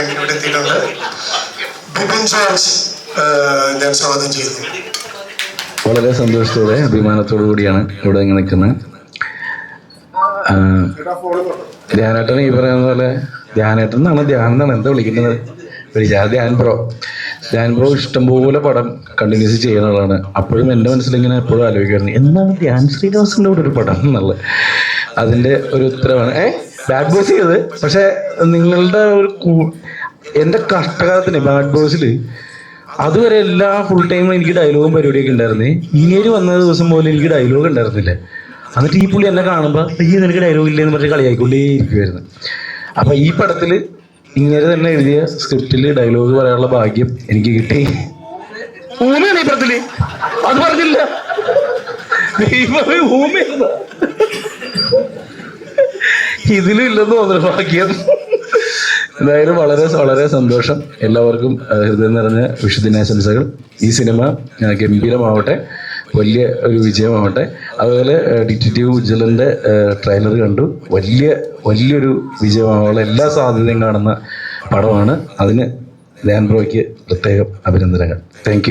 George ഏഹ്, ഞാൻ സ്വാഗതം ചെയ്യുന്നു. വളരെ സന്തോഷത്തോടെ അഭിമാനത്തോടു കൂടിയാണ് ഇവിടെ ഇങ്ങനെ നിൽക്കുന്നത്. ധ്യാനേട്ടൻ ഈ പറയുന്ന പോലെ ധ്യാനേട്ടൻ എന്നാണ് ധ്യാനം എന്നാണ് എന്താ വിളിക്കുന്നത്? ധ്യാൻ ബ്രോ ധ്യാൻ ബ്രോ ഇഷ്ടംപോലെ പടം കണ്ടിന്യൂസ് ചെയ്യുന്ന ആളാണ്. അപ്പോഴും എന്റെ മനസ്സിലിങ്ങനെ എപ്പോഴും ആലോചിക്കുന്നത് എന്താണ് ധ്യാൻ ശ്രീനിവാസിന്റെ കൂടെ ഒരു പടം എന്നുള്ളത്? അതിന്റെ ഒരു ഉത്തരവാണ്. ഏ? ബാഡ് ബോയ്സ് ചെയ്തത് പക്ഷെ നിങ്ങളുടെ ഒരു എന്റെ കഷ്ടകാലത്തിന് ബാഡ് ബോയ്സിൽ അതുവരെ എല്ലാ ഫുൾ ടൈമും എനിക്ക് ഡയലോഗും പരിപാടിയൊക്കെ ഉണ്ടായിരുന്നേ. ഇങ്ങേര് വന്ന ദിവസം പോലും എനിക്ക് ഡയലോഗ് ഉണ്ടായിരുന്നില്ല. എന്നിട്ട് ഈ പുള്ളി എന്നെ കാണുമ്പോൾ ഈ നിനക്ക് ഡയലോഗ് ഇല്ലെന്ന് പറഞ്ഞ് കളിയായിക്കൊണ്ടേ ഇരിക്കുമായിരുന്നു അപ്പൊ ഈ പടത്തിൽ ഇങ്ങനെ തന്നെ എഴുതിയ സ്ക്രിപ്റ്റിൽ ഡയലോഗ് പറയാനുള്ള ഭാഗ്യം എനിക്ക് കിട്ടി. ഊമയാണ് ഈ പടത്തിൽ? അത് പറഞ്ഞില്ല. ദൈവമേ? ഇതിലും ഇല്ലെന്ന് തോന്നുന്നു ഭാഗ്യം. എന്തായാലും വളരെ വളരെ സന്തോഷം. എല്ലാവർക്കും ഹൃദയം നിറഞ്ഞ വിഷുദിനാശംസകൾ ഈ സിനിമ ഗംഭീരമാവട്ടെ. വലിയ ഒരു വിജയമാവട്ടെ. അതുപോലെ ഡിറ്റക്റ്റീവ് ഉജ്ജലന്റെ ട്രെയിലർ കണ്ടു. വലിയ വലിയൊരു വിജയമാവാനുള്ള എല്ലാ സാധ്യതയും കാണുന്ന പടമാണ്. അതിന് ധ്യാൻ ബ്രോയ്ക്ക് പ്രത്യേകം അഭിനന്ദനങ്ങൾ. താങ്ക്